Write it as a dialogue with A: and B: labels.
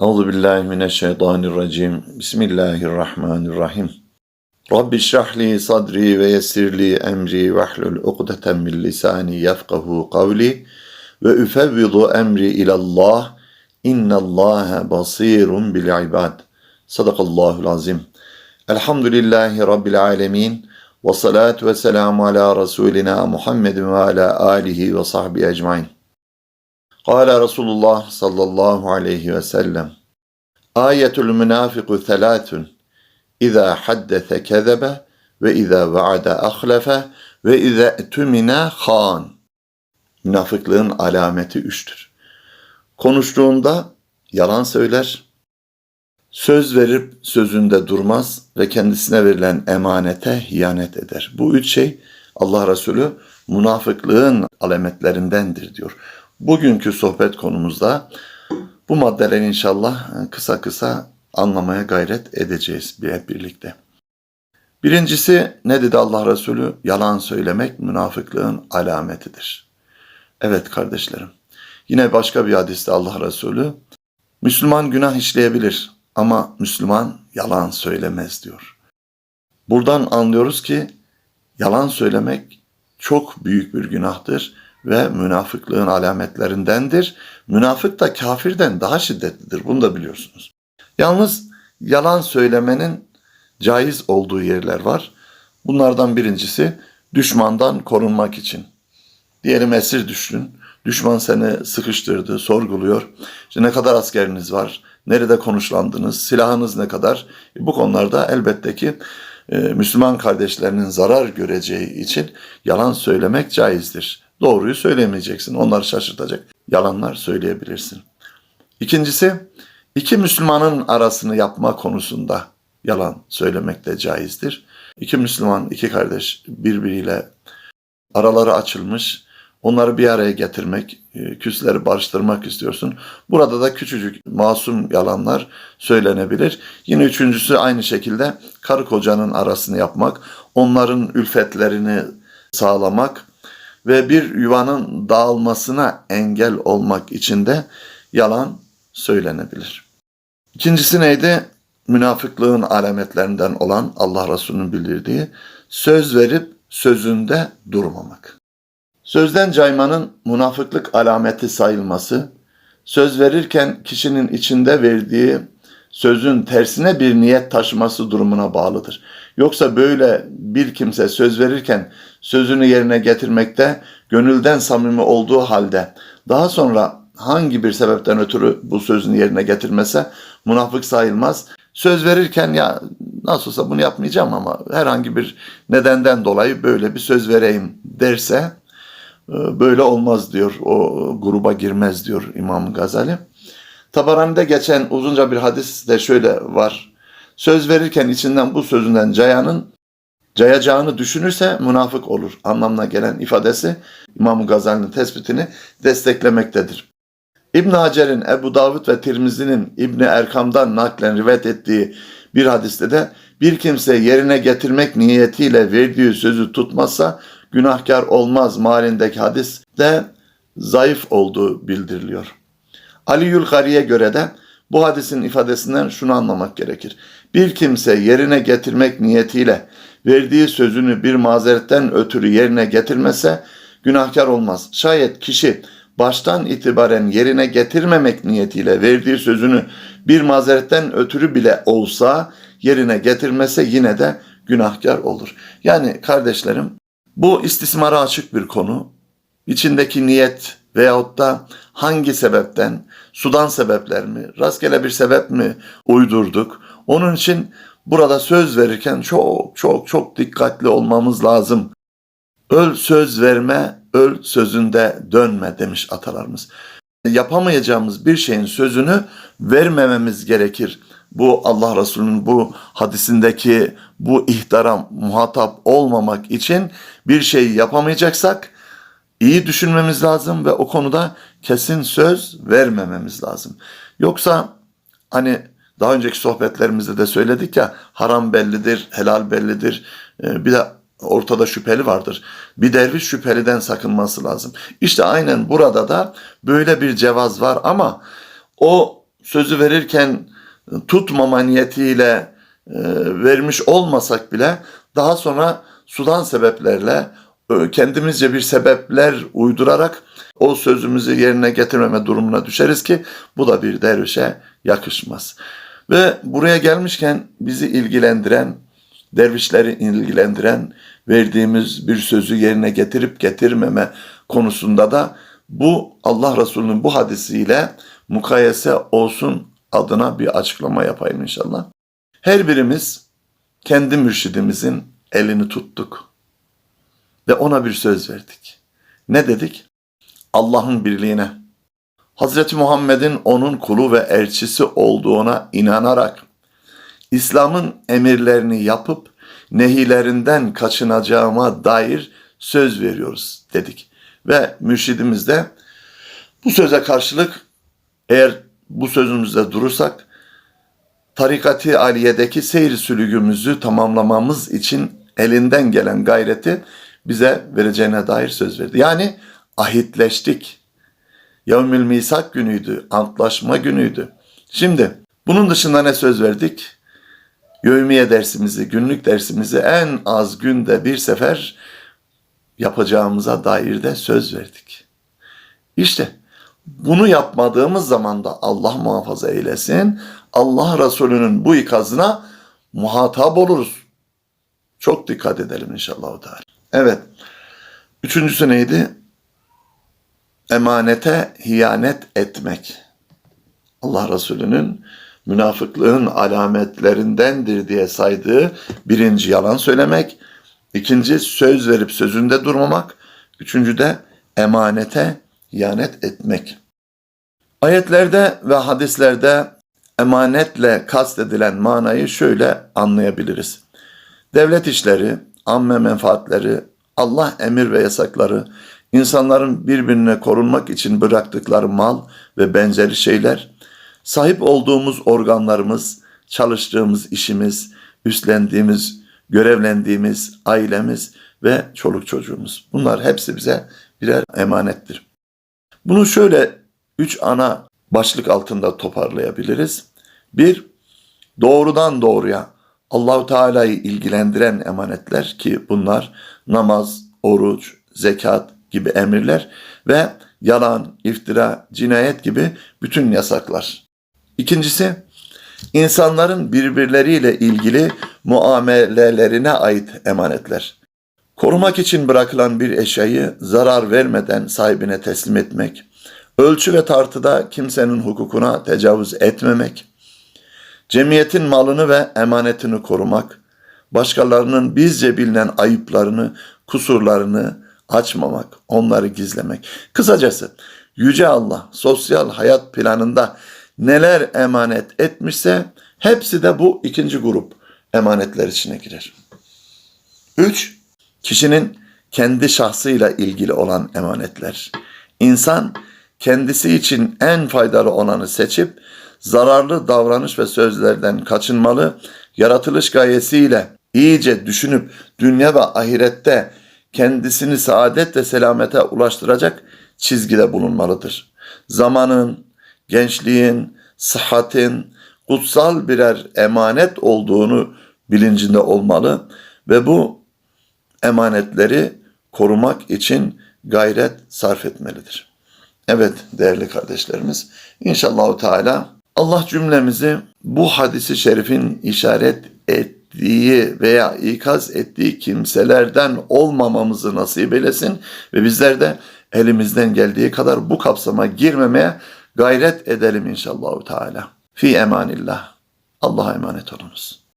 A: Euzu billahi mineşşeytanirracim. Bismillahirrahmanirrahim. Rabbi şrah li sadri ve yessir li emri ve hlul ukdeten min lisani yefkahu kavli ve üfevvidu emri ilallah. İnnallâhe basirun bil ibad. Sadakallahul azim. Elhamdülillahi Rabbil alemin. Ve salatu ve selamu ala Resulina Muhammedin ve ala alihi ve sahbihi ecmain. Kâle Resulullah sallallahu aleyhi ve sellem. Ayetul münafiku thelâthun. İzâ haddese kezebe ve izâ vaade ahlefe ve izâ tümine khan. Münafıklığın alameti üçtür. Konuştuğunda yalan söyler, söz verip sözünde durmaz ve kendisine verilen emanete hiyanet eder. Bu üç şey Allah Resulü münafıklığın alametlerindendir diyor. Bugünkü sohbet konumuzda bu maddeleri inşallah kısa kısa anlamaya gayret edeceğiz hep birlikte. Birincisi ne dedi Allah Resulü? Yalan söylemek münafıklığın alametidir. Evet kardeşlerim. Yine başka bir hadiste Allah Resulü Müslüman günah işleyebilir ama Müslüman yalan söylemez diyor. Buradan anlıyoruz ki yalan söylemek çok büyük bir günahtır ve münafıklığın alametlerindendir. Münafık da kafirden daha şiddetlidir. Bunu da biliyorsunuz. Yalnız yalan söylemenin caiz olduğu yerler var. Bunlardan birincisi düşmandan korunmak için. Diyelim esir düştün. Düşman seni sıkıştırdı, sorguluyor. İşte ne kadar askeriniz var? Nerede konuşlandınız? Silahınız ne kadar? E, bu konularda elbette ki e, Müslüman kardeşlerinin zarar göreceği için yalan söylemek caizdir. Doğruyu söylemeyeceksin. Onları şaşırtacak yalanlar söyleyebilirsin. İkincisi, iki Müslümanın arasını yapma konusunda yalan söylemek de caizdir. İki Müslüman, iki kardeş birbiriyle araları açılmış, onları bir araya getirmek, e, küsleri barıştırmak istiyorsun. Burada da küçücük masum yalanlar söylenebilir. Yine üçüncüsü aynı şekilde karı kocanın arasını yapmak, onların ülfetlerini sağlamak, ve bir yuvanın dağılmasına engel olmak için de yalan söylenebilir. İkincisi neydi? Münafıklığın alametlerinden olan Allah Resulü'nün bildirdiği söz verip sözünde durmamak. Sözden caymanın münafıklık alameti sayılması, söz verirken kişinin içinde verdiği sözün tersine bir niyet taşıması durumuna bağlıdır. Yoksa böyle bir kimse söz verirken sözünü yerine getirmekte gönülden samimi olduğu halde daha sonra hangi bir sebepten ötürü bu sözünü yerine getirmese münafık sayılmaz. Söz verirken ya nasıl olsa bunu yapmayacağım ama herhangi bir nedenden dolayı böyle bir söz vereyim derse e, böyle olmaz diyor. O gruba girmez diyor İmam Gazali. Tabarani'de geçen uzunca bir hadis de şöyle var. Söz verirken içinden bu sözünden cayanın cayacağını düşünürse münafık olur anlamına gelen ifadesi İmam Gazali'nin tespitini desteklemektedir. İbn Hacer'in Ebu Davud ve Tirmizi'nin İbni Erkam'dan naklen rivayet ettiği bir hadiste de bir kimse yerine getirmek niyetiyle verdiği sözü tutmazsa günahkar olmaz malindeki hadiste zayıf olduğu bildiriliyor. Ali Yülgari'ye göre de bu hadisin ifadesinden şunu anlamak gerekir. Bir kimse yerine getirmek niyetiyle verdiği sözünü bir mazeretten ötürü yerine getirmese günahkar olmaz. Şayet kişi baştan itibaren yerine getirmemek niyetiyle verdiği sözünü bir mazeretten ötürü bile olsa yerine getirmese yine de günahkar olur. Yani kardeşlerim bu istismara açık bir konu. İçindeki niyet veyahut da hangi sebepten, sudan sebepler mi, rastgele bir sebep mi uydurduk? Onun için burada söz verirken çok çok çok dikkatli olmamız lazım. Öl söz verme, öl sözünde dönme demiş atalarımız. Yapamayacağımız bir şeyin sözünü vermememiz gerekir. Bu Allah Resulü'nün bu hadisindeki bu ihtara muhatap olmamak için bir şey yapamayacaksak iyi düşünmemiz lazım ve o konuda kesin söz vermememiz lazım. Yoksa hani daha önceki sohbetlerimizde de söyledik ya haram bellidir, helal bellidir. Ee, bir de ortada şüpheli vardır. Bir derviş şüpheliden sakınması lazım. İşte aynen burada da böyle bir cevaz var ama o sözü verirken tutmama niyetiyle e, vermiş olmasak bile daha sonra sudan sebeplerle e, kendimizce bir sebepler uydurarak o sözümüzü yerine getirmeme durumuna düşeriz ki bu da bir dervişe yakışmaz. Ve buraya gelmişken bizi ilgilendiren, dervişleri ilgilendiren verdiğimiz bir sözü yerine getirip getirmeme konusunda da bu Allah Resulü'nün bu hadisiyle mukayese olsun adına bir açıklama yapayım inşallah. Her birimiz kendi mürşidimizin elini tuttuk ve ona bir söz verdik. Ne dedik? Allah'ın birliğine, Hazreti Muhammed'in onun kulu ve elçisi olduğuna inanarak İslam'ın emirlerini yapıp nehilerinden kaçınacağıma dair söz veriyoruz dedik. Ve mürşidimiz de bu söze karşılık eğer bu sözümüzde durursak tarikati aliyedeki seyir sülügümüzü tamamlamamız için elinden gelen gayreti bize vereceğine dair söz verdi. Yani ahitleştik. Yevmül Misak günüydü, antlaşma günüydü. Şimdi bunun dışında ne söz verdik? Yevmiye dersimizi, günlük dersimizi en az günde bir sefer yapacağımıza dair de söz verdik. İşte bunu yapmadığımız zaman da Allah muhafaza eylesin, Allah Resulü'nün bu ikazına muhatap oluruz. Çok dikkat edelim inşallah. Teala. Evet. Üçüncüsü neydi? Emanete hiyanet etmek. Allah Resulü'nün münafıklığın alametlerindendir diye saydığı birinci yalan söylemek, ikinci söz verip sözünde durmamak, üçüncü de emanete hiyanet etmek. Ayetlerde ve hadislerde emanetle kastedilen manayı şöyle anlayabiliriz. Devlet işleri, amme menfaatleri, Allah emir ve yasakları, insanların birbirine korunmak için bıraktıkları mal ve benzeri şeyler, sahip olduğumuz organlarımız, çalıştığımız işimiz, üstlendiğimiz, görevlendiğimiz ailemiz ve çoluk çocuğumuz. Bunlar hepsi bize birer emanettir. Bunu şöyle üç ana başlık altında toparlayabiliriz. Bir, doğrudan doğruya Allahu Teala'yı ilgilendiren emanetler ki bunlar namaz, oruç, zekat gibi emirler ve yalan, iftira, cinayet gibi bütün yasaklar. İkincisi, insanların birbirleriyle ilgili muamelelerine ait emanetler. Korumak için bırakılan bir eşyayı zarar vermeden sahibine teslim etmek, ölçü ve tartıda kimsenin hukukuna tecavüz etmemek, cemiyetin malını ve emanetini korumak, başkalarının bizce bilinen ayıplarını, kusurlarını açmamak, onları gizlemek. Kısacası Yüce Allah sosyal hayat planında neler emanet etmişse hepsi de bu ikinci grup emanetler içine girer. Üç, kişinin kendi şahsıyla ilgili olan emanetler. İnsan kendisi için en faydalı olanı seçip zararlı davranış ve sözlerden kaçınmalı, yaratılış gayesiyle iyice düşünüp dünya ve ahirette kendisini saadet ve selamete ulaştıracak çizgide bulunmalıdır. Zamanın, gençliğin, sıhhatin kutsal birer emanet olduğunu bilincinde olmalı ve bu emanetleri korumak için gayret sarf etmelidir. Evet değerli kardeşlerimiz inşallah Teala Allah cümlemizi bu hadisi şerifin işaret ettiği veya ikaz ettiği kimselerden olmamamızı nasip eylesin ve bizler de elimizden geldiği kadar bu kapsama girmemeye gayret edelim inşallah Teala. Fi emanillah. Allah'a emanet olunuz.